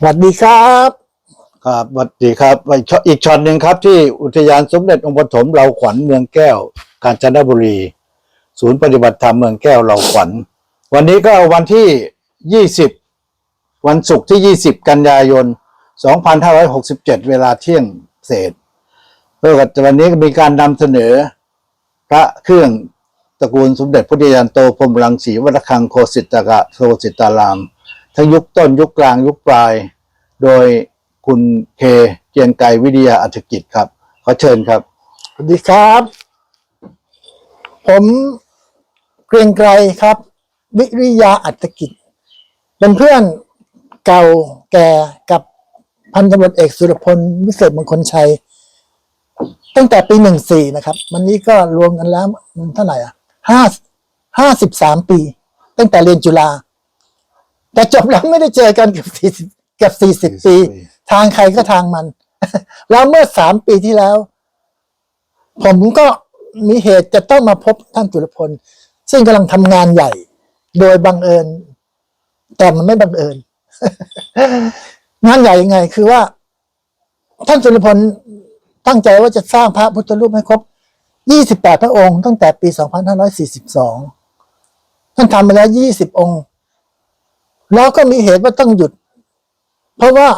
สวัสดีครับ ครับสวัสดีครับอีกช็อตหนึ่งครับที่อุทยานสมเด็จองค์ปฐมเราขวัญเมืองแก้ว กาญจนบุรี ศูนย์ปฏิบัติธรรมเมืองแก้วเราขวัญ วันนี้ก็วันที่ยี่สิบวันศุกร์ที่ยี่สิบกันยายนสองพันห้าร้อยหกสิบเจ็ดเวลาเที่ยงเศษเพื่อวันนี้มีการนำเสนอ พระเครื่องตระกูลสมเด็จพุทธยานโตพรมรังสีวัดระฆังโคสิตกะโคสิตาราม ทั้งยุคต้นยุคกลางยุคปลาย โดยคุณเคเกียงไกรวิทยาอัจกิจครับ ขอเชิญครับ สวัสดีครับ ผมเกรียงไกรครับ วิริยาอัตกิจ เป็นเพื่อนเก่าแก่กับพันตำรวจเอกสุรพลวิเศษมงคลชัย ตั้งแต่ปีหนึ่งสี่นะครับวันนี้ก็รวมกันแล้วมันเท่าไหร่อะห้าห้าสิบสามปี ตั้งแต่เรียนจุฬาแต่จบแล้วไม่ได้เจอกันเกับสี่สิบ เกับสี่สิบปี ปี ทางใครก็ทางมัน แล้วเมื่อสามปีที่แล้ว ผมก็มีเหตุจะต้องมาพบท่านจุลพล ซึ่งกำลังทำงานใหญ่ โดยบังเอิญ แต่มันไม่บังเอิญ งานใหญ่ยังไง คือว่า ท่านจุลพลตั้งใจว่าจะสร้างพระพุทธรูปให้ครบ 28 พระองค์ ตั้งแต่ปี 2542 ท่านทำไปแล้ว 20 องค์ แล้วก็มีเหตุว่าต้องหยุด เพราะว่า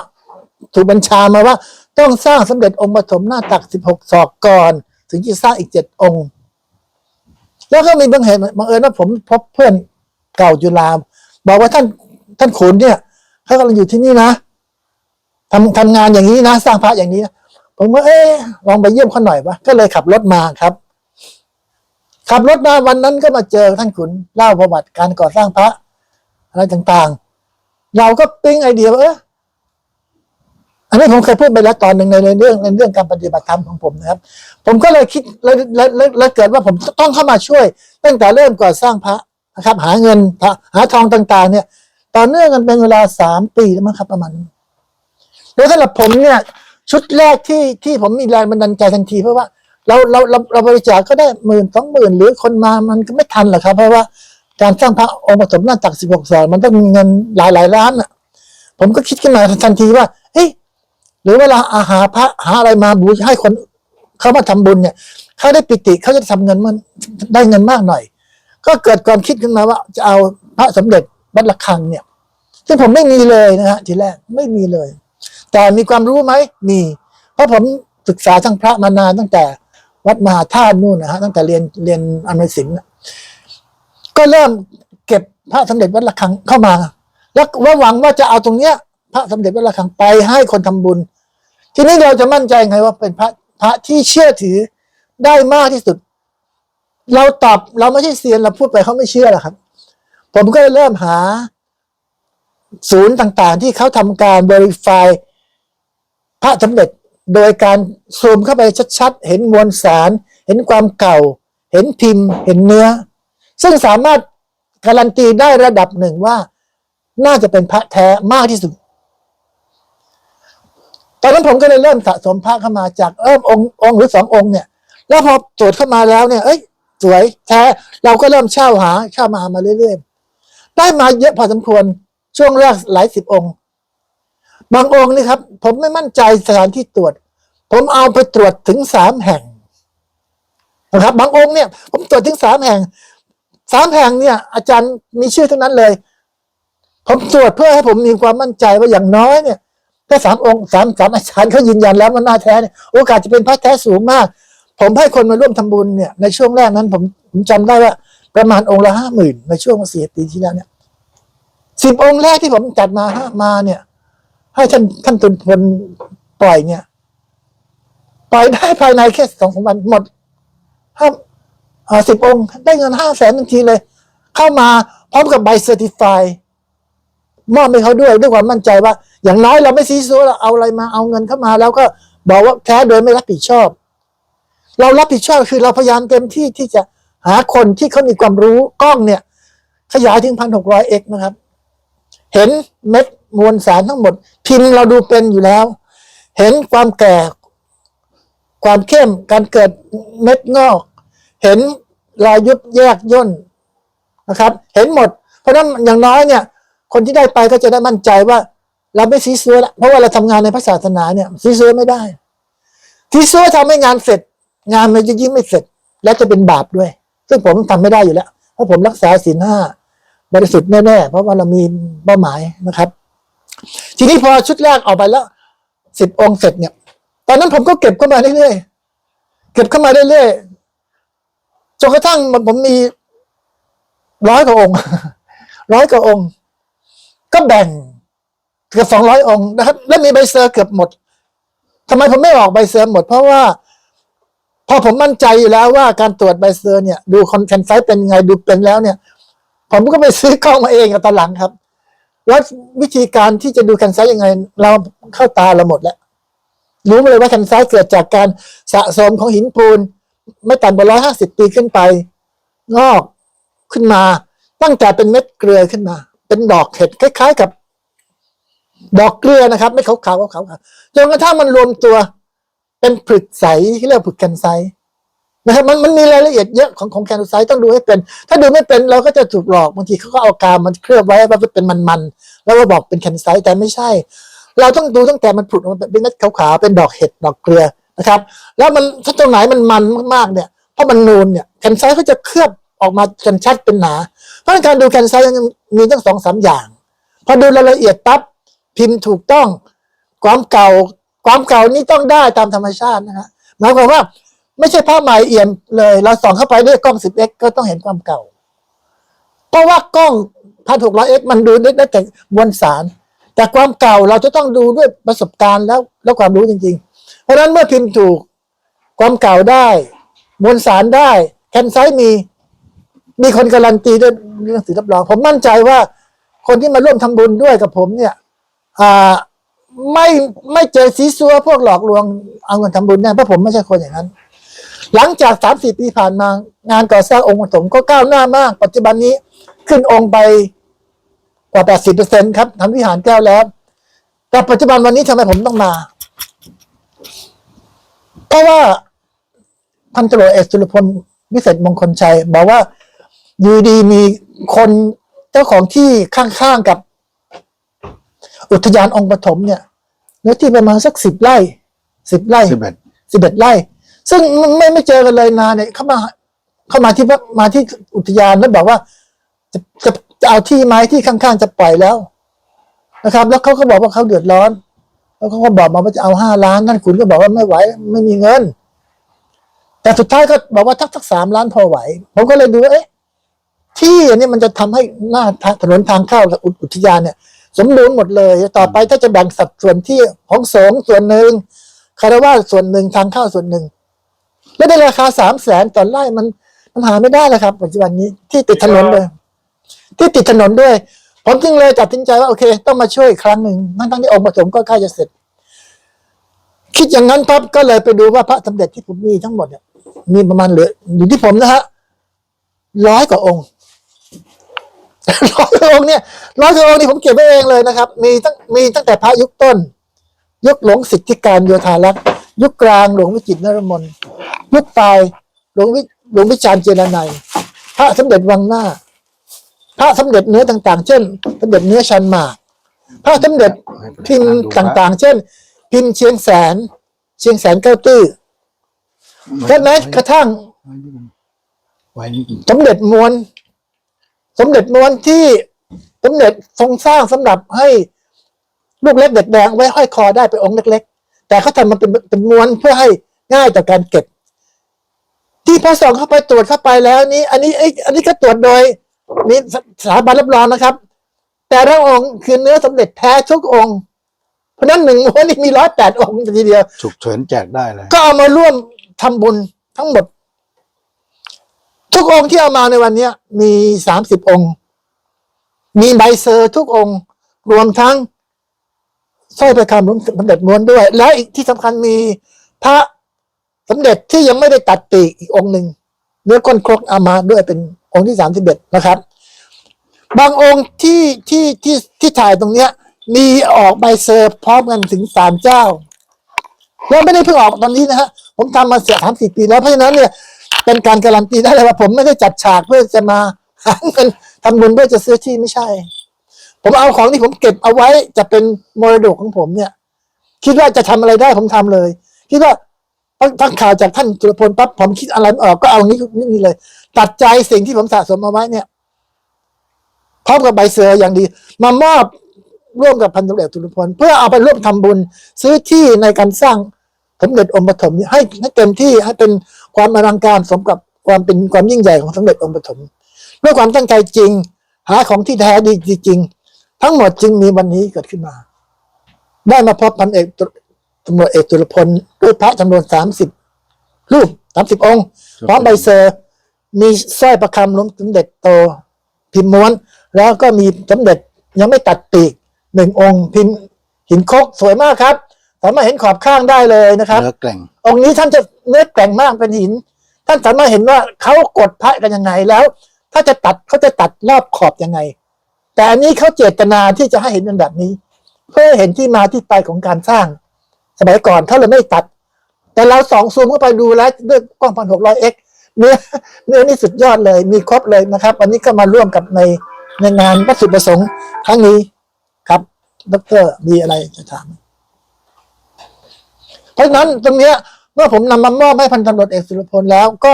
ถูกบัญชามาว่า ต้องสร้างสมเด็จองค์ปฐมหน้าตัก16ศอกก่อน ถึงจะสร้างอีก7องค์ แล้วก็มีบางเหตุบังเอิญว่าผมพบเพื่อนเก่าจุฬาบอกว่าท่านท่านขุนเนี่ยเขากำลังอยู่ที่นี่นะทำทำงานอย่างนี้นะ สร้างพระอย่างนี้นะผมว่าเอ๊ลองไปเยี่ยมเขาหน่อยวะก็เลยขับรถมาครับ ขับรถมาวันนั้นก็มาเจอท่านขุนเล่าประวัติการก่อสร้างพระอะไรต่างๆ เราก็ปิ๊งไอเดียว่าเออ อันนี้ผมเคยพูดไปแล้วตอนหนึ่งในในเรื่องในเรื่องการปฏิบัติธรรมของผมนะครับ ผมก็เลยคิดเลยเลยเลยเลยเกิดว่าผมต้องเข้ามาช่วย ตั้งแต่เริ่มก่อสร้างพระนะครับ หาเงินหาทองต่าง ๆ เนี่ยต่อเนื่องกันเป็นเวลาสามปีแล้วมั้งครับประมาณนี้แล้วสำหรับผมเนี่ยชุดแรกที่ที่ผมมีแรงบันดาลใจทันทีเพราะว่าเราเราเราเราบริจาคก็ได้หมื่นสองหมื่นหรือคนมามันก็ไม่ทันหรอกครับ เพราะว่าการสร้างพระองค์ปฐมหน้าตักสิบหกศอกมันต้องมีเงินหลายหลายล้านอะ ผมก็คิดขึ้นมาทันทีว่าเฮ้ย รือเวลาอาหาพระหาอะไรมาบูชาให้คนเขามาทำบุญเนี่ยเขาได้ปิติเขาจะทำเงินมันได้เงินมากหน่อย ก็เกิดความคิดขึ้นมาว่าจะเอาพระสมเด็จวัดระฆังเนี่ยซึ่งผมไม่มีเลยนะฮะทีแรกไม่มีเลย แต่มีความรู้ไหมมี เพราะผมศึกษาทางพระมานานตั้งแต่วัดมหาธาตุนู่นนะฮะตั้งแต่เรียนเรียนอเมริสินก็เริ่มเก็บพระสมเด็จวัดระฆังเข้ามา แล้วว่าหวังว่าจะเอาตรงเนี้ยพระสมเด็จวัดระฆังไปให้คนทำบุญ ทีนี้เราจะมั่นใจไงว่าเป็นพระพระที่เชื่อถือได้มากที่สุด เราตอบเราไม่ใช่เซียนเราพูดไปเขาไม่เชื่อหรอกครับ ผมก็เลยเริ่มหา ศูนย์ต่างๆ ที่เขาทำการ verify พระสมเด็จโดยการซูมเข้าไปชัดๆ เห็นมวลสาร เห็นความเก่า เห็นพิมพ์ เห็นเนื้อ ซึ่งสามารถการันตีได้ระดับหนึ่งว่า น่าจะเป็นพระแท้มากที่สุด ตอนนั้นผมก็เลยเริ่มสะสมพระเข้ามาจากเริ่มองค์องค์หรือสององค์เนี่ย แล้วพอตรวจเข้ามาแล้วเนี่ย เอ้ย สวยแท้เราก็เริ่มเช่าหาเช่ามามาเรื่อยๆ ได้มาเยอะพอสมควรช่วงแรกหลายสิบองค์ บางองค์นี่ครับ ผมไม่มั่นใจสถานที่ตรวจ ผมเอาไปตรวจถึงสามแห่งนะครับ บางองค์เนี่ย ผมตรวจถึงสามแห่งสามแห่งเนี่ย อาจารย์มีชื่อทั้งนั้นเลย ผมตรวจเพื่อให้ผมมีความมั่นใจว่าอย่างน้อยเนี่ย ถ้าสามองค์สามสามอาจารย์เขายืนยันแล้วมันน่าแท้เนี่ยโอกาสจะเป็นพระแท้สูงมาก ผมให้คนมาร่วมทำบุญเนี่ยในช่วงแรกนั้น ผมผมจำได้ว่า ประมาณองค์ละห้าหมื่นในช่วงสี่ปีที่แล้วเนี่ยสิบองค์แรกที่ผมจัดมาฮะมาเนี่ย ให้ท่านท่านตุนพลปล่อยเนี่ยปล่อยได้ภายในแค่สองสามวันหมดห้าสิบองค์ได้เงินห้าแสนทันทีเลย เข้ามาพร้อมกับใบเซอร์ติฟาย มอบให้เขาด้วยด้วยความมั่นใจว่า อย่างน้อยเราไม่ซีซัวเราเอาอะไรมาเอาเงินเข้ามา แล้วก็บอกว่าแท้โดยไม่รับผิดชอบ เรารับผิดชอบคือเราพยายามเต็มที่ที่จะหาคนที่เขามีความรู้กล้องเนี่ย ขยายถึงพันหกร้อยเอ็กนะครับ เห็นเม็ดมวลสารทั้งหมด พิมพ์เราดูเป็นอยู่แล้ว เห็นความแก่ ความเข้มการเกิดเม็ดงอก เห็นรอยยุบแยกย่นนะครับ เห็นหมด เพราะนั้นอย่างน้อยเนี่ย คนที่ได้ไปก็จะได้มั่นใจว่า เราไม่ซีซัวละเพราะว่าเราทำงานในพระศาสนาเนี่ยซีซัวไม่ได้ซีซัวทำให้งานเสร็จ งานมันจะยิ่งไม่เสร็จ และจะเป็นบาปด้วย ซึ่งผมทำไม่ได้อยู่แล้ว เพราะผมรักษาศีลห้าบริสุทธิ์แน่ๆเพราะว่าเรามีเป้าหมายนะครับ ทีนี้พอชุดแรกออกไปแล้วสิบองค์เสร็จเนี่ย ตอนนั้นผมก็เก็บเข้ามาเรื่อยๆเก็บเข้ามาเรื่อยๆจนกระทั่งผมมีร้อยกว่าองค์ร้อยกว่าองค์ ก็แบ่งเกือบสองร้อยองค์นะครับ แล้วมีใบเซอร์เกือบหมดทำไมผมไม่ออกใบเซอร์หมด เพราะว่า พอผมมั่นใจอยู่แล้วว่าการตรวจใบเซอร์เนี่ย ดูคอนเทนไซต์เป็นยังไงดูเป็นแล้วเนี่ย ผมก็ไปซื้อกล้องมาเองกับตอนหลังครับ แล้ววิธีการที่จะดูแคนไซต์ยังไง เราเข้าตาเราหมดแล้วรู้เลยว่าแคนไซต์เกิดจากการสะสมของหินปูน ไม่ต่ำกว่าร้อยห้าสิบปีขึ้นไป งอกขึ้นมา ตั้งแต่เป็นเม็ดเกลือขึ้นมา เป็นดอกเห็ดคล้าย ๆ กับ ดอกเกลือนะครับ ไม่ขาวๆขาวๆขาวๆจนกระทั่งมันรวมตัว เป็นผลึกใสที่เรียกว่าผลึกแคนไซนะครับมันมันมีรายละเอียดเยอะของของแคนไซต้องดูให้เป็น ถ้าดูไม่เป็นเราก็จะถูกหลอกบางทีเขาก็เอากาวมันเคลือบไว้ว่าเป็นมันๆแล้วก็บอกเป็นแคนไซแต่ไม่ใช่ เราต้องดูตั้งแต่มันผุดออกมาเป็นเม็ดขาวๆเป็นดอกเห็ดดอกเกลือนะครับ แล้วมันถ้าตรงไหนมันมันมากๆเนี่ยเพราะมันนูนเนี่ยแคนไซก็จะเคลือบ ออกมาจนชัดเป็นหนา เพราะงั้นการดูแคนไซต์ยังมีตั้งสองสามอย่าง พอดูรายละเอียดปั๊บพิมพ์ถูกต้องความเก่าความเก่านี่ต้องได้ตามธรรมชาตินะฮะหมายความว่าไม่ใช่ผ้าใหม่เอี่ยมเลย เราส่องเข้าไปด้วยกล้อง 10x ก็ต้องเห็นความเก่า เพราะว่ากล้องพันหกร้อยเอ็กมันดูได้ได้แต่มวลสาร แต่ความเก่าเราจะต้องดูด้วยประสบการณ์แล้วแล้วความรู้จริง ๆ เพราะฉะนั้นเมื่อพิมพ์ถูกความเก่าได้ มวลสารได้แคนไซต์มี มีคนการันตีด้วยหนังสือรับรอง ผมมั่นใจว่า คนที่มาร่วมทำบุญด้วยกับผมเนี่ยอ่าไม่ไม่เจอซีซัวพวกหลอกลวงเอาเงินทำบุญแน่เพราะผมไม่ใช่คนอย่างนั้น หลังจากสามสี่ปีผ่านมางานก่อสร้างองค์ปฐมก็ก้าวหน้ามาก ปัจจุบันนี้ขึ้นองค์ไปกว่าแปดสิบเปอร์เซ็นครับทำวิหารแก้วแล้ว แต่ปัจจุบันวันนี้ทำไมผมต้องมาเพราะว่าพันตรวจเอกสุรพลวิเศษมงคลชัยบอกว่า อยู่ดีมีคนเจ้าของที่ข้างๆกับ อุทยานองค์ปฐมเนี่ยเนื้อที่ประมาณสักสิบไร่สิบไร่สิบเอ็ดสิบเอ็ดไร่ ซึ่งไม่ไม่เจอกันเลยนานเนี่ยเข้ามาเข้ามาที่วัดมาที่อุทยานแล้วบอกว่า จะจะจะเอาที่ไม้ที่ข้างๆจะปล่อยแล้วนะครับ แล้วเขาก็บอกว่าเขาเดือดร้อน แล้วเขาก็บอกมาว่าจะเอาห้าล้านนั่นคุณก็บอกว่าไม่ไหว ไม่มีเงิน แต่สุดท้ายก็บอกว่าทักทักสามล้านพอไหว ผมก็เลยดูว่าเอ๊ะ ที่อันนี้มันจะทำให้หน้าถนนทางเข้ากับอุทยานเนี่ย สมบูรณ์หมดเลย ต่อไปถ้าจะแบ่งสัดส่วนที่ของสงส่วนหนึ่งคารวะส่วนหนึ่งทางเข้าส่วนหนึ่ง แล้วได้ราคาสามแสนต่อไร่มันมันหาไม่ได้แล้วครับ ปัจจุบันนี้ที่ติดถนนเลย ที่ติดถนนด้วย ผมจึงเลยตัดสินใจว่าโอเค ต้องมาช่วยครั้งหนึ่งทั้งทั้งที่องค์ปฐมก็ใกล้จะเสร็จ คิดอย่างนั้นปั๊บก็เลยไปดูว่าพระสมเด็จที่ผมมีทั้งหมดเนี่ยมีประมาณเหลืออยู่ที่ผมนะฮะร้อยกว่าองค์ ร้อยกว่าองค์เนี่ยร้อยกว่าองค์นี่ผมเก็บไว้เองเลยนะครับ มีตั้งมีตั้งแต่พระยุคต้น ยุคหลวงสิทธิการโยธารักษ์ยุคกลางหลวงวิจิตรนรมนยุคปลายหลวงวิหลวงวิจารณ์เจรนัยพระสมเด็จวังหน้า พระสมเด็จเนื้อต่างๆ เช่นสมเด็จเนื้อชันหมากพระสมเด็จพิมพ์ต่างๆ เช่น พิมพ์เชียงแสน เชียงแสนเก้าตื้อและแม้กระทั่งไว้นี่สมเด็จมวล สมเด็จมวลที่สมเด็จทรงสร้างสำหรับให้ลูกเล็กเด็กแดงไว้ห้อยคอได้เป็นองค์เล็ก ๆ แต่เขาทำมันเป็นเป็นมวลเพื่อให้ง่ายต่อการเก็บ ที่พอส่องเข้าไปตรวจเข้าไปแล้วนี่อันนี้ไอ้อันนี้ก็ตรวจโดยมีสถาบันรับรองนะครับ แต่ละองค์คือเนื้อสมเด็จแท้ทุกองค์ เพราะฉะนั้นหนึ่งม้วนนี่มีร้อยแปดองค์ทีเดียวฉุกเฉินแจกได้เลยก็เอามาร่วมทำบุญทั้งหมด ทุกองค์ที่เอามาในวันนี้มีสามสิบองค์ มีใบเซอร์ทุกองค์ รวมทั้งสร้อยประคำหลวงสมเด็จม้วนด้วย แล้วอีกที่สำคัญมีพระสมเด็จที่ยังไม่ได้ตัดปีกอีกองค์หนึ่งเนื้อก้นครกเอามาด้วยเป็นองค์ที่สามสิบเอ็ดนะครับ บางองค์ที่ที่ที่ที่ถ่ายตรงเนี้ย มีออกใบเซอร์พร้อมกันถึงสามเจ้าแล้วไม่ได้เพิ่งออกตอนนี้นะฮะผมทำมาเสียสามสี่ปีแล้วเพราะฉะนั้นเนี่ย เป็นการการันตีได้เลยว่า ผมไม่ได้จัดฉากเพื่อจะมาหาเงินทำบุญเพื่อจะซื้อที่ไม่ใช่ ผมเอาของที่ผมเก็บเอาไว้จะเป็นมรดกของผมเนี่ย คิดว่าจะทำอะไรได้ผมทำเลย คิดว่าฟังข่าวจากท่านจุลพลปั๊บผมคิดอะไรออกก็เอานี้นี่เลย ตัดใจสิ่งที่ผมสะสมเอาไว้เนี่ยพร้อมกับใบเสืออย่างดี มามอบร่วมกับพันตำรวจเอกจุลพลเพื่อเอาไปร่วมทำบุญ ซื้อที่ในการสร้างสมเด็จองค์ปฐมให้ให้เต็มที่ให้เป็น ความอลังการสมกับความเป็นความยิ่งใหญ่ของสมเด็จองค์ปฐมด้วยความตั้งใจจริง หาของที่แท้ดีจริง ทั้งหมดจึงมีวันนี้เกิดขึ้นมา ได้มาพบพันเอกตำรวจเอกจุลพลด้วยพระจำนวนสามสิบรูปสามสิบองค์พร้อมใบเซอร์ มีสร้อยประคำลวงสมเด็จโต พิมพ์ม้วน แล้วก็มีสมเด็จยังไม่ตัดปีกหนึ่งองค์พิมพ์หินคกสวยมากครับ สามารถเห็นขอบข้างได้เลยนะครับเนื้อแกร่งองค์นี้ท่านจะเนื้อแกร่งมากเป็นหิน ท่านสามารถเห็นว่าเขากดพระกันยังไงแล้ว ถ้าจะตัดเขาจะตัดรอบขอบยังไง แต่อันนี้เขาเจตนาที่จะให้เห็นเป็นแบบนี้ เพื่อให้เห็นที่มาที่ไปของการสร้าง สมัยก่อนเขาเลยไม่ตัด แต่เราสองซูมเข้าไปดูแล้วด้วยกล้องพันหกร้อยเอ็กเนื้อเนื้อนี่สุดยอดเลยมีครบเลยนะครับ วันนี้ก็มาร่วมกับในในงานวัตถุประสงค์ครั้งนี้ครับ ดรมีอะไรจะถาม เพราะฉะนั้นตรงเนี้ยเมื่อผมนำมามอบให้พันตำรวจเอกสุรพลแล้ว ก็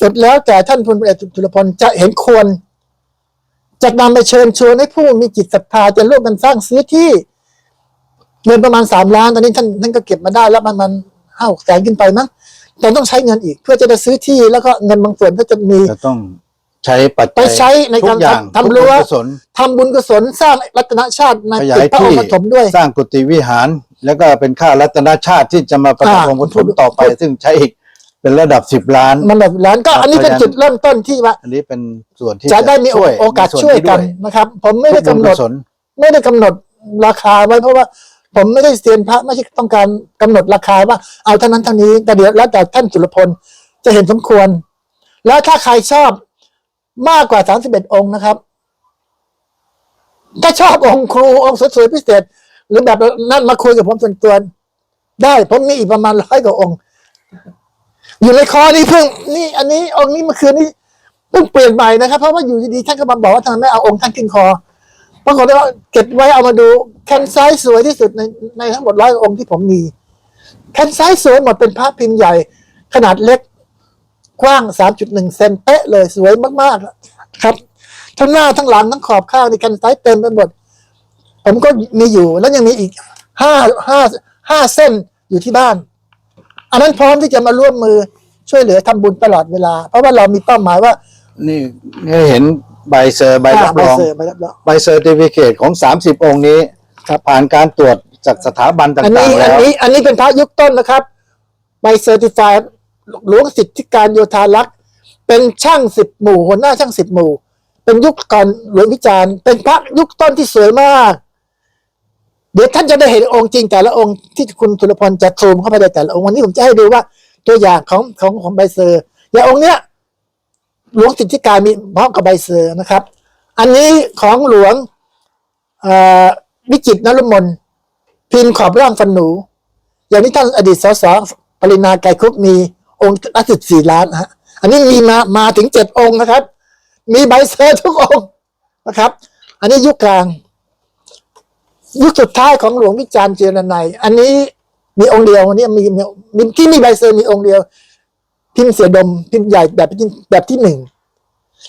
จดแล้วแต่ท่านพลเอกสุรพลจะเห็นควรจะนำไปเชิญชวนให้ผู้มีจิตศรัทธาจะร่วมกันสร้างซื้อที่เงินประมาณสามล้านตอนนี้ท่านท่านก็เก็บมาได้แล้วมันมันห้าหกแสนขึ้นไปมั้งแต่ต้องใช้เงินอีกเพื่อจะได้ซื้อที่แล้วก็เงินบางส่วนก็จะมี จะต้องใช้ปัจจัยไปใช้ในการทุอย่างทำทำรั้ว ทุกกุศลทำบุญกุศลสร้างรัตนชาติในขยาตึยกพระอที่งค์ปฐมด้วย สร้างกุฏิวิหาร แล้วก็เป็นค่ารัตนชาติที่จะมาประกอบอ่าองค์ปฐมต่อไป ซึ่งใช้อีกเป็นระดับสิบล้าน มันแบบร้านก็ครับอันนี้เป็นเพราะฉะนั้นจุดเริ่มต้นที่ว่า อันนี้เป็นส่วนที่จะได้มีช่วยโอกาสมีช่วยกันด้นะครับ ผมไม่ได้ทุกำหนบุญดกุศลไม่ได้กำหนดราคาไว้เพราะว่าผมไม่ได้เซียนพระไม่ใช่ต้องการกำหนดราคาว่าเอาเท่านั้นเท่านี้แต่เดี๋ยวแล้วแต่ท่านจุลพลจะเห็นสมควร แล้วถ้าใครชอบมากกว่าสามสิบเอ็ดองค์นะครับ ถ้าชอบองค์ครูองค์สวยๆพิเศษ หรือแบบนั้นมาคุยกับผมส่วนตัวได้ผมมีอีกประมาณร้อยกว่าองค์ อยู่ในคอนี่เพิ่งนี่ อันนี้องค์นี้เมื่อคืนนี้เพิ่งเปลี่ยนใหม่นะครับ เพราะว่าอยู่ดีๆท่านก็มาบอกว่าทำไมไม่เอาองค์ท่านขึ้นคอปรากฏว่าเก็บไว้เอามาดูแคนไซส์สวยที่สุดในในทั้งหมดร้อยองค์ที่ผมมีแคนไซส์สวยหมดเป็นพระพิมพ์ใหญ่ ขนาดเล็กกว้าง 3.1 เซนเป๊ะเลยสวยมากๆ ครับ ทั้งหน้าทั้งหลังทั้งขอบข้างในแคนไซส์เต็มไปหมด ผมก็มีอยู่แล้วยังมีอีกห้าห้าห้าเส้นอยู่ที่บ้าน อันนั้นพร้อมที่จะมาร่วมมือช่วยเหลือทำบุญตลอดเวลา เพราะว่าเรามีเป้าหมายว่า นี่นี่เห็นใบเซอร์ใบรับรองใบเซอร์ใบรับรองใบเซอร์ติฟิเคตของสามสิบองค์นี้ครับผ่านการตรวจจากสถาบันต่อันนี้างๆอัแล้นวนี้ อันนี้เป็นพระยุคต้นนะครับใบเซอร์ติฟายหลวงสิทธิการโยธารักษ์เป็นช่างสิบหมู่หัวหน้าช่างสิบหมู่ เป็นยุคก่อนหลวงวิจารณ์เป็นพระยุคต้นที่สวยมาก เดี๋ยวท่านจะได้เห็นองค์จริงแต่ละองค์ที่คุณธุรพลจะซูมเข้าไปในแต่ละองค์วันนี้ผมจะให้ดูว่าตัวอย่างของของของใบเซอร์อย่างองค์เนี้ยหลวงสิทธิการมีพร้อมกับใบเซอร์นะครับ อันนี้ของหลวงวิจิตนรมนพิมพ์ขอบร่างฟันหนู อย่างนี้ท่านอดีตสสปรินาไกรคุปมีองค์ละสิบสี่ล้านฮะอันนี้มีมามาถึงเจ็ดองค์นะครับ มีใบเซอร์ทุกองค์นะครับ อันนี้ยุคกลาง ยุคสุดท้ายของหลวงวิจารณ์เจรนัย อันนี้มีองค์เดียวอันนี้มีมีมีที่มีใบเซอร์มีองค์เดียว พิมพ์เสียดมพิมพ์ใหญ่แบบแบบที่หนึ่ง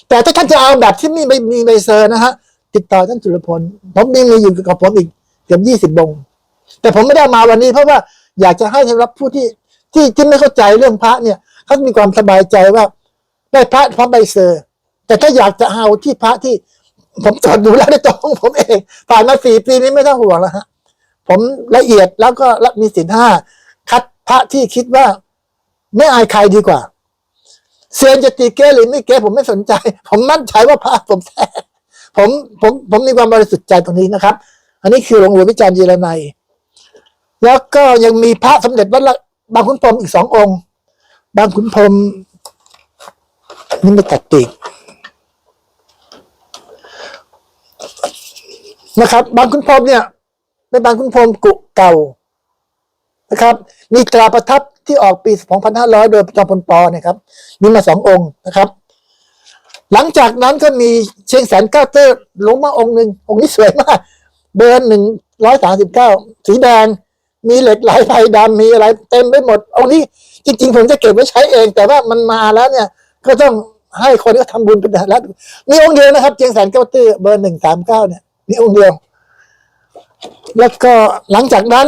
แต่ถ้าท่านจะเอาแบบที่มีใบมีใบเซอร์นะฮะติดต่อท่านจุลพลผมมีมีอยู่กับผมอีกเกือบยี่สิบ20บงแต่ผมไม่ได้มาวันนี้เพราะว่าอยากจะให้สำหรับผู้ที่ที่ที่ไม่เข้าใจเรื่องพระเนี่ยเขามีความสบายใจว่าได้พระพร้อมใบเซอร์ แต่ถ้าอยากจะเอาที่พระที่ ผมตรวจดูแล้วในตัวของผมเอง ผ่านมาสี่ปีนี้ไม่ต้องห่วงแล้วฮะ ผมละเอียดแล้วก็มีสินห้าคัดพระที่คิดว่า ไม่อายใครดีกว่าเซียนจะตีเก้หรือไม่เก้ผมไม่สนใจ ผมมั่นใจว่าพระผมแท้ผมผมผมมีความบริสุทธิ์ใจตรงนี้นะครับ อันนี้คือหลวงหลวงวิจารณ์เยรนัยแล้วก็ยังมีพระสมเด็จวัดบางขุนพรหมอีกสององค์ บางขุนพรหมนี่ไม่ตัดปีก นะครับบางขุนพรมเนี่ยเป็นบางขุนพรมกุเก่านะครับ มีตราประทับที่ออกปี 2500 โดยจอมพลปอเนี่ยครับ มีมาสององค์นะครับ หลังจากนั้นก็มีเชียงแสนเก้าเตอร์ลงมาองค์หนึ่งองค์นี้สวยมาก เบอร์หนึ่งร้อยสามสิบเก้าสีแดง มีเหล็กไหลไฟดำมีอะไรเต็มไปหมด องค์นี้จริง ๆ ผมจะเก็บไว้ใช้เอง แต่ว่ามันมาแล้วเนี่ย ก็ต้องให้คนที่ทำบุญเป็นแล้วมีองค์เดียวนะครับ เชียงแสนเก้าเตอร์เบอร์หนึ่งสามเก้าเนี่ย มีองค์เดียว แล้วก็หลังจากนั้น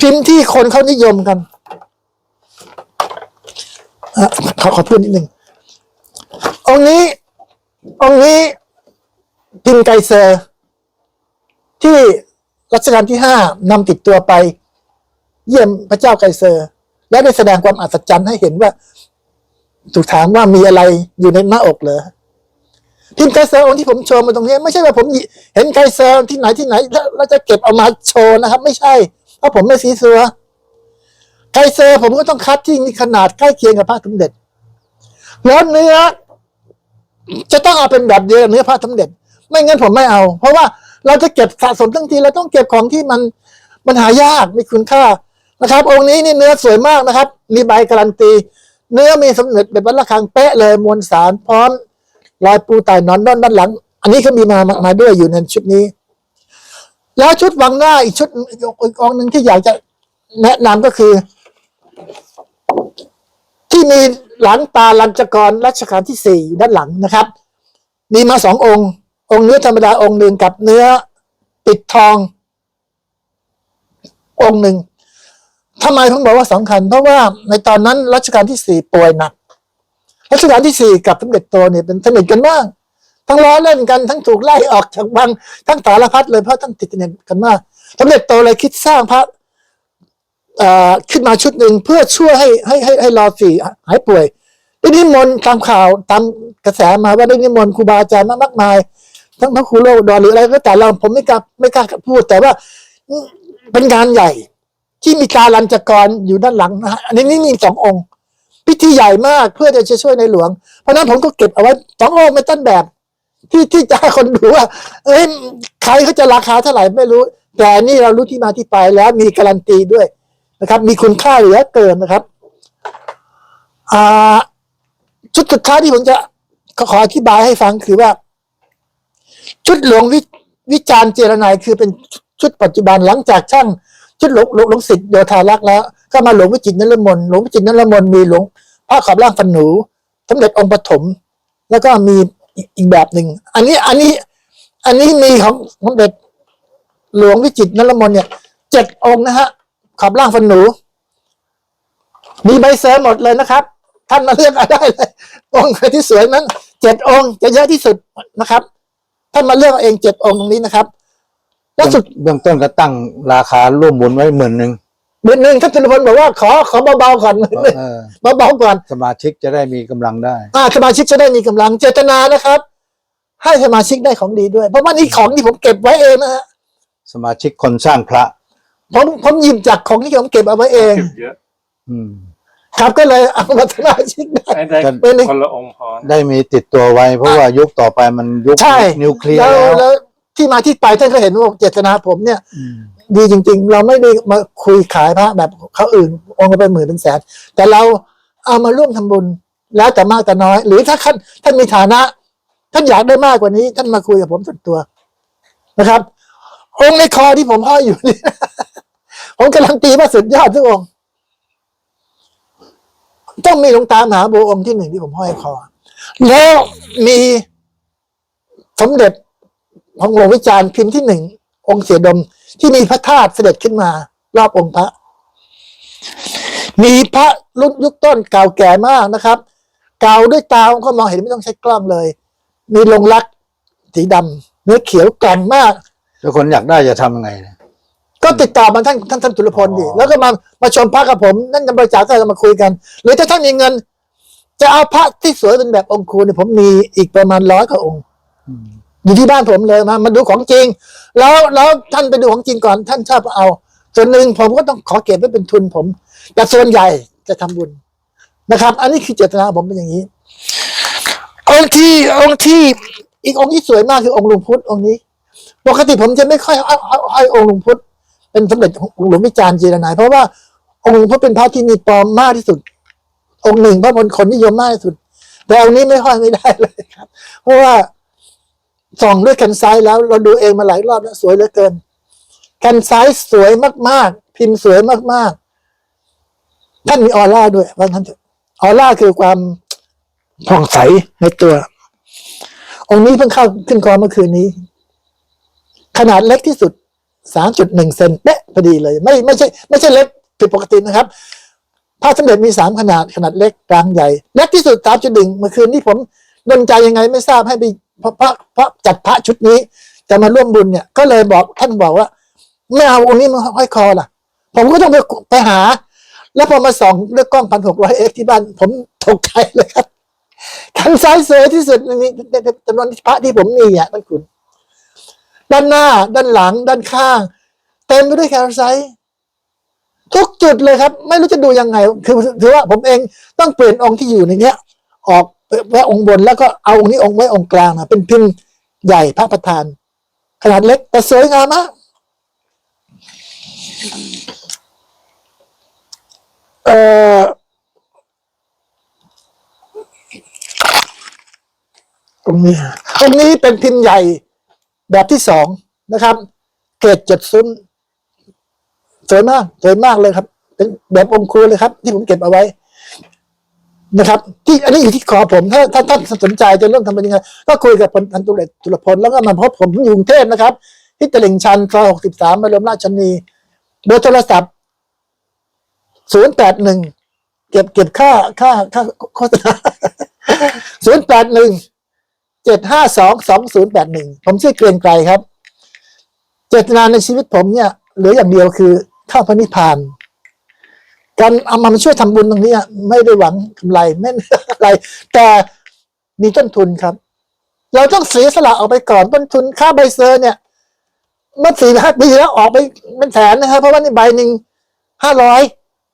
พิมพ์ที่คนเขานิยมกันอะขอขอพูดนิดหนึ่งองค์นี้องค์นี้พิมพ์ไกเซอร์ ที่รัชกาลที่ห้านำติดตัวไป เยี่ยมพระเจ้าไกเซอร์ และได้แสดงความอัศจรรย์ให้เห็นว่า ถูกถามว่ามีอะไรอยู่ในหน้าอกเหรอ พิมพ์ไกเซอร์องค์ที่ผมโชว์มาตรงนี้ ไม่ใช่ว่าผมเห็นไกเซอร์ที่ไหนที่ไหนแล้วแล้วจะเก็บเอามาโชว์นะครับ ไม่ใช่ เพราะผมไม่ซีซัวไกเซอร์ผมก็ต้องคัดที่มีขนาดใกล้เคียงกับพระสมเด็จแล้วเนื้อจะต้องเอาเป็นแบบเดียวเนื้อพระสมเด็จ ไม่งั้นผมไม่เอา เพราะว่าเราจะเก็บสะสมทั้งทีเราต้องเก็บของที่มันมันหายากมีคุณค่านะครับ องค์นี้นี่เนื้อสวยมากนะครับ มีใบการันตี เนื้อมีสมเด็จเป็นวัดระฆังเป๊ะเลยมวลสารพร้อม ลายปูไต่หนอนด้านด้านหลัง อันนี้ก็มีมามามาด้วยอยู่ในชุดนี้ แล้วชุดวังหน้าอีกชุดอีกองหนึ่งที่อยากจะแนะนำก็คือ ที่มีหลังตาลัญจกรรัชกาลที่สี่อยู่ด้านหลังนะครับ มีมาสององค์ องค์เนื้อธรรมดาองค์หนึ่งกับเนื้อปิดทอง องค์หนึ่งทำไมผมบอกว่าสำคัญ เพราะว่าในตอนนั้นรัชกาลที่สี่ป่วยหนัก รัชกาลที่สี่กับสมเด็จโตเนี่ยเป็นสนิทกันมาก ทั้งล้อเล่นกันทั้งถูกไล่ออกจากบังทั้งสารพัดเลยเพราะทั้งติดสนิทกันมากสมเด็จโตเลยคิดสร้างพระขึ้นมาชุดหนึ่งเพื่อช่วยให้ให้ให้ให้รอสี่หายป่วยได้นิมนต์ตามข่าวตามกระแสมาว่าได้นิมนต์ครูบาอาจารย์มากมาย ทั้งพระครูโลกดอนหรืออะไรก็แต่เราผมไม่กล้าไม่กล้าพูด แต่ว่าเป็นงานใหญ่ที่มีการลัญจกรอยู่ด้านหลังนะฮะอันนี้นี่มีสององค์ พิธีใหญ่มากเพื่อจะช่วยในหลวง เพราะนั้นผมก็เก็บเอาไว้สององค์เป็นต้นแบบ ที่ที่จะให้คนดูว่า เอ้ยใครเขาจะราคาเท่าไหร่ไม่รู้ แต่นี่เรารู้ที่มาที่ไปแล้วมีการันตีด้วยนะครับ มีคุณค่าเหลือเกินนะครับชุดสุดท้ายที่ผมจะขออธิบายให้ฟังคือว่า ชุดหลวงวิวจารณ์เจรนายคือเป็นชุดปัจจุบันหลังจากช่าง ชุดหลวงหลวงหลวงสิทธิ์โยธารักษ์แล้ว ก็มาหลวงวิจิตรนรมนหลวงวิจิตรนรมนมีหลวงพระขอบร่างฟันหนูสมเด็จองค์ปฐมแล้วก็มีอีกแบบหนึ่งอันนี้อันนี้อันนี้มีของสมเด็จหลวงวิจิตรนรมนเนี่ยเจ็ดองค์นะฮะขอบร่างฟันหนู มีใบเสริมหมดเลยนะครับ ท่านมาเลือกเอาได้เลย องค์ที่สวยนั้นเจ็ดองค์จะเยอะที่สุดนะครับ ท่านมาเลือกเองเจ็ดองค์ตรงนี้นะครับ ล้วสุดเบื้องต้นก็ตั้งราคาร่วมบุญไว้หมื่นหนึ่งหมื่นหนึ่งท่านตุลพลบอกว่าขอขอเบาๆก่อนหมื่นหนึ่งเออเบาๆก่อนสมาชิกจะได้มีกำลังได้ อ่าสมาชิกจะได้มีกำลังเจตนานะครับ ให้สมาชิกได้ของดีด้วย เพราะว่านี่ของที่ผมเก็บไว้เองนะฮะสมาชิกคนสร้างพระ ผมผมหยิบจากของที่ผมเก็บเอาไว้เอง เก็บเยอะอืม ครับก็เลยเอามาสมาชิกได้ได้ได้กันเป็น คนละองค์พอนะได้มีติดตัวไว้เพราะว่ายุคต่อไปมันยุคใช่นิวเคลียร์แล้วแล้วแล้ว ที่มาที่ไปท่านก็เห็นว่าเจตนาผมเนี่ย อืม ดีจริง ๆ เราไม่ได้มาคุยขายพระแบบเขาอื่นองค์ละเป็นหมื่นเป็นแสน แต่เราเอามาร่วมทำบุญแล้วแต่มากแต่น้อย หรือถ้าท่านท่านมีฐานะ ท่านอยากได้มากกว่านี้ ท่านมาคุยกับผมส่วนตัวนะครับ องค์ในคอที่ผมห้อยอยู่นี่ผมการันตีว่าสุดยอดทุกองค์ ต้องมีหลวงตามหาบัวองค์ที่หนึ่งที่ผมห้อยคอ แล้วมีสมเด็จ ของหลวงวิจารณ์พิมพ์ที่หนึ่งองค์เสียดม ที่มีพระธาตุเสด็จขึ้นมา รอบองค์พระ มีพระรุ่นยุคต้นเก่าแก่มากนะครับ เก่าด้วยตาก็มองเห็นไม่ต้องใช้กล้องเลย มีลงรักสีดำเนื้อเขียวแกร่งมากแล้วคนอยากได้จะทำยังไงเนี่ย ก็ติดต่อมาท่านท่านท่านตุลพลดิอ๋อ แล้วก็มามาชมพระกับผม นั่นจะบริจาคก็จะมาคุยกัน หรือถ้าท่านมีเงิน จะเอาพระที่สวยเป็นแบบองค์ครูเนี่ยผมมีอีกประมาณร้อยกว่าองค์ อืม อยู่ที่บ้านผมเลยมามาดูของจริง แล้วแล้วท่านไปดูของจริงก่อน ท่านชอบเอา ส่วนหนึ่งผมก็ต้องขอเก็บไว้เป็นทุนผมแต่ส่วนใหญ่จะทำบุญนะครับ อันนี้คือเจตนาผมเป็นอย่างนี้ องค์ที่องค์ที่อีกองค์ที่สวยมากคือองค์หลวงพุทธองค์นี้ ปกติผมจะไม่ค่อยให้องค์หลวงพุทธเป็นสมเด็จหลวงวิจารณ์เจรนายเพราะว่าองค์หลวงพุทธเป็นพระที่มีปลอมมากที่สุด องค์หนึ่งพระมนคนนิยมมากที่สุด แต่องค์นี้ไม่ห้อยไม่ได้เลยครับ เพราะว่า ส่องด้วยแคนไซส์แล้วเราดูเองมาหลายรอบแล้วสวยเหลือเกิน แคนไซส์สวยมากๆ พิมพ์สวยมากๆ ท่านมีออร่าด้วยว่าท่านเถอะออร่าคือความผ่องใสในตัว องค์นี้เพิ่งเข้าขึ้นคอเมื่อคืนนี้ ขนาดเล็กที่สุด 3.1 เซนเป๊ะพอดีเลย ไม่ไม่ใช่ ไม่ใช่เล็กผิดปกตินะครับพระสมเด็จมีสามขนาดขนาดเล็กกลางใหญ่ เล็กที่สุด 3.1 เมื่อคืนนี้ผมดนใจยังไงไม่ทราบให้ไป เพราะพระเพราะจัดพระชุดนี้จะมาร่วมบุญเนี่ย ก็เลยบอกท่านบอกว่าไม่เอาองค์นี้มาห้อยคอล่ะ ผมก็ต้องไปไปหา แล้วพอมาส่องด้วยกล้องพันหกร้อยเอ็กที่บ้าน ผมตกใจเลยครับคันซ้ายสวยที่สุดในนี้จำนวนพระที่ผมมีอะท่านคุณ ด้านหน้า ด้านหลัง ด้านข้าง เต็มไปด้วยแคลไซทุกจุดเลยครับ ไม่รู้จะดูยังไง คือถือว่าผมเองต้องเปลี่ยนองค์ที่อยู่ในเนี้ย ออก ไว้องค์บนแล้วก็เอาองค์นี้องค์ไว้องค์กลางนะเป็นพิมพ์ใหญ่พระประธาน ขนาดเล็กแต่สวยงามมากเอ่อตรงนี้ตรงนี้เป็นพิมพ์ใหญ่แบบที่สองนะครับ เกรดเจ็ดซุ้มสวยมากสวยมากเลยครับ เป็นแบบองค์ครูเลยครับ ที่ผมเก็บเอาไว้ นะครับ ที่อันนี้อยู่ที่ขอผมถ้าถ้าท่านสนใจจะเริ่มทำเป็นยังไงก็คุยกับพลพันตุเรศจุลพลแล้วก็มาพบผมอยู่กรุงเทพนะครับ ที่ตลิ่งชันซอยหกสิบสามบรมราชชนนีเบอร์โทรศัพท์ศูนย์แปดหนึ่งเก็บเก็บค่าค่าค่าโฆษณาศูนย์แปดหนึ่งเจ็ดห้าสองสองศูนย์แปดหนึ่งผมชื่อเกรียงไกรครับ เจตนาในชีวิตผมเนี่ยเหลืออย่างเดียวคือเข้าพระนิพพาน การเอามาช่วยทำบุญตรงนี้ไม่ได้หวังกำไรไม่ได้อะไร แต่มีต้นทุนครับ เราต้องเสียสละออกไปก่อนต้นทุนค่าใบเซอร์เนี่ยเมื่อสี่ห้าปีแล้วออกไปเป็นแสนนะครับเพราะว่านี่ใบหนึ่งห้าร้อย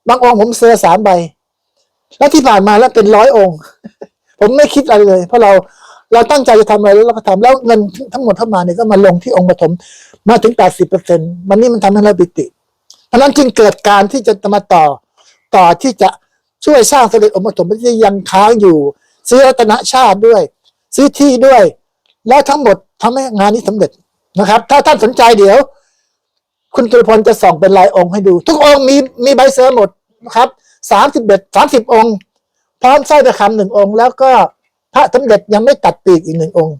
บางองค์ผมเซอร์สามใบ แล้วที่ผ่านมาแล้วเป็นร้อยองค์ ผมไม่คิดอะไรเลย เพราะเราเราตั้งใจจะทำอะไรแล้วเราก็ทำแล้วเงินทั้งหมดทั้งมาเนี่ยก็มาลงที่องค์ปฐมมาถึงแปดสิบเปอร์เซ็นวันนี้มันทำให้เราปิติเพราะนั้นจึงเกิดการที่จะมาต่อ ต่อที่จะช่วยสร้างสมเด็จองค์ปฐมที่ยังค้างอยู่ ซื้อรัตนชาติด้วย ซื้อที่ด้วย แล้วทั้งหมดทำให้งานนี้สำเร็จนะครับ ถ้าท่านสนใจเดี๋ยว คุณตุลพลจะส่องเป็นลายองค์ให้ดู ทุกองค์มีมีใบเซอร์หมดนะครับสามสิบเอ็ดสามสิบองค์ พร้อมสร้อยประคำหนึ่งองค์ แล้วก็พระสมเด็จยังไม่ตัดปีกอีกหนึ่งองค์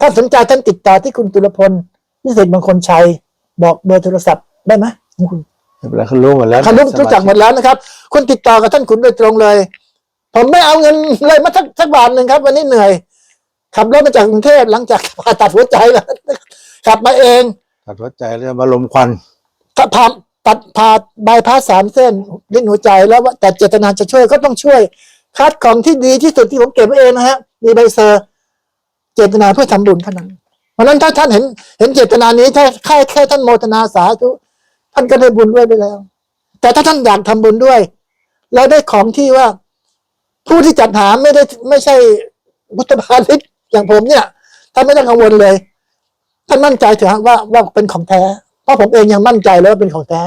ถ้าสนใจท่านติดต่อที่คุณตุลพลนิสิตมงคลชัย บอกเบอร์โทรศัพท์ได้ไหมคุณ ไม่เป็นไรเขารู้หมดแล้วเขารู้รู้จักหมดแล้วนะครับ คุณติดต่อกับท่านขุนโดยตรงเลย ผมไม่เอาเงินเลยมาสักสักบาทหนึ่งครับ วันนี้เหนื่อยขับรถมาจากกรุงเทพหลังจากผ่าตัดหัวใจแล้วขับมาเองตัดหัวใจแล้วมาลมควันถ้าผ่าตัดผ่าบายพาสสามเส้นลิ้นหัวใจแล้วว่าแต่เจตนาจะช่วยก็ต้องช่วยคัดของที่ดีที่สุดที่ผมเก็บไว้เองนะฮะมีใบเซอร์ เจตนาเพื่อทำบุญเท่านั้น เพราะฉะนั้นถ้าท่านเห็น เห็นเจตนานี้ถ้าแค่แค่ท่านโมทนาสาธุ ท่านก็ได้บุญด้วยไปแล้ว แต่ถ้าท่านอยากทำบุญด้วย แล้วได้ของที่ว่า ผู้ที่จัดหาไม่ได้ไม่ใช่บุตรพาณิชย์อย่างผมเนี่ยท่านไม่ต้องกังวลเลย ท่านมั่นใจเถอะว่าว่าเป็นของแท้ เพราะผมเองยังมั่นใจแล้วว่าเป็นของแท้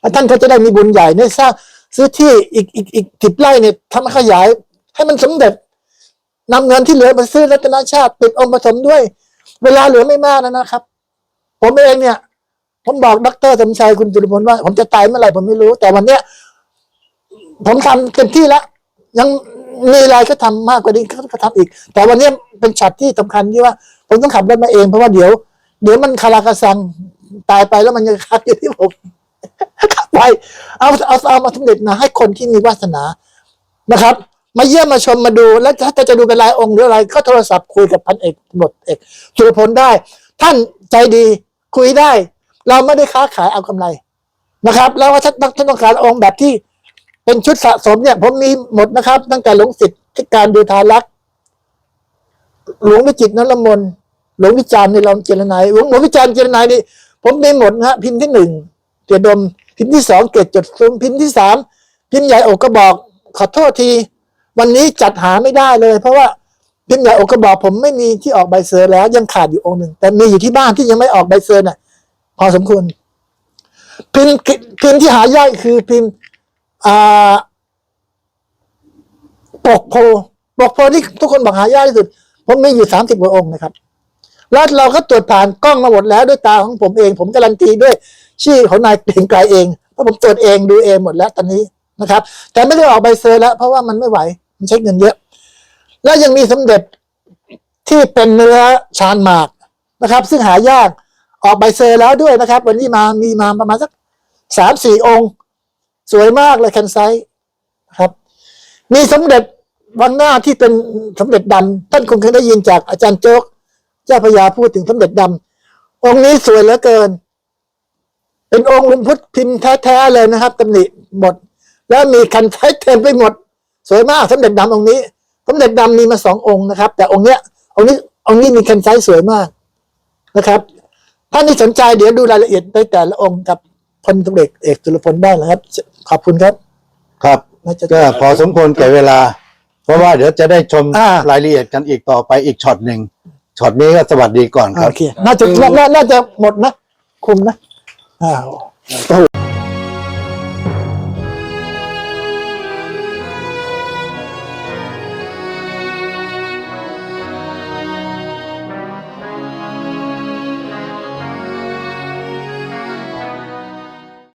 แล้วท่านก็จะได้มีบุญใหญ่ในสร้างซื้อที่อีกอีกอีกสิบไร่เนี่ยทำขยาย ให้มันสำเร็จนำเงินที่เหลือมาซื้อรัตนชาติปิดองค์ผสมด้วย เวลาเหลือไม่มากนะครับ ผมเองเนี่ย ผมบอกดรสมชัยคุณจุลพลว่า ผมจะตายเมื่อไหร่ผมไม่รู้ แต่วันเนี้ยผมทำเต็มที่แล้วยังมีอะไรก็ทำมากกว่านี้ก็ก็ทำอีก แต่วันนี้เป็นฉัดที่สำคัญที่ว่า ผมต้องขับรถมาเองเพราะว่าเดี๋ยว เดี๋ยวมันคาราคาซังตายไปแล้วมันยังคาอยู่ที่ผมไปเอาเอาเอามาสำเร็จนะให้คนที่มีวาสนานะครับ มาเยี่ยมมาชมมาดู แล้วถ้าจะดูเป็นรายองค์หรืออะไร ก็โทรศัพท์คุยกับพันเอกตำรวจเอกสุรพลได้ ท่านใจดีคุยได้ เราไม่ได้ค้าขายเอากำไรนะครับ แล้วว่าถ้าท่านต้องการองค์แบบที่เป็นชุดสะสมเนี่ย ผมมีหมดนะครับ ตั้งแต่หลวงสิทธิ์การดูทารักษ์หลวงวิจิตรนรมนหลวงวิจารณ์ในลองเจรนายหลวงหลวงวิจารณ์เจรนายนี่ผมมีหมดนะฮะพิมพ์ที่หนึ่งเกียรดมพิมพ์ที่สองเกตจดซุ้มพิมพ์ที่สามพิมพ์ใหญ่อกกระบอก ขอโทษที วันนี้จัดหาไม่ได้เลย เพราะว่าพิมพ์ใหญ่อกกระบอกผมไม่มีที่ออกใบเซอร์แล้วยังขาดอยู่องค์หนึ่งแต่มีอยู่ที่บ้านที่ยังไม่ออกใบเซอร์น่ะ อสมควรพิมพ์พิมพ์ที่หายากคือพิมพ์อ่าปกโพปกโพนี่ทุกคนบอกหายากที่สุด ผมมีอยู่สามสิบกว่าองค์นะครับ แล้วเราก็ตรวจผ่านกล้องมาหมดแล้วด้วยตาของผมเอง ผมการันตีด้วยชื่อของนายเกรียงไกรเองเพราะผมตรวจเองดูเองหมดแล้วตอนนี้นะครับ แต่ไม่ได้ออกใบเซอร์แล้ว เพราะว่ามันไม่ไหว มันใช้เงินเยอะ แล้วยังมีสมเด็จที่เป็นเนื้อชานหมากนะครับ ซึ่งหายาก ออกใบเซอร์แล้วด้วยนะครับ วันนี้มามีมาประมาณสักสามสี่องค์ สวยมากเลยแคนไซครับ มีสมเด็จวังหน้าที่เป็นสมเด็จดำท่านคงเคยได้ยินจากอาจารย์โจ๊ก เจ้าพยาพูดถึงสมเด็จดำองค์นี้สวยเหลือเกิน เป็นองค์ลุงพุทธพิมพ์แท้ๆเลยนะครับตำหนิหมด แล้วมีคันไซเต็มไปหมด สวยมากสมเด็จดำองค์นี้สมเด็จดำมีมาสององค์นะครับ แต่องค์เนี้ยองค์นี้องค์นี้มีคันไซสวยมากนะครับ ท่านที่สนใจเดี๋ยวดูรายละเอียดในแต่ละองค์กับพลตำรวจเอกจุลพลได้นะครับ ขอบคุณครับครับ น่าจะ ก็พอสมควรแก่เวลา เพราะว่าเดี๋ยวจะได้ชมอ่า รายละเอียดกันอีกต่อไปอีกช็อตหนึ่งช็อตนี้ก็สวัสดีก่อนครับ โอเคน่าจะน่าน่าน่าจะหมดนะ คุมนะอ้าว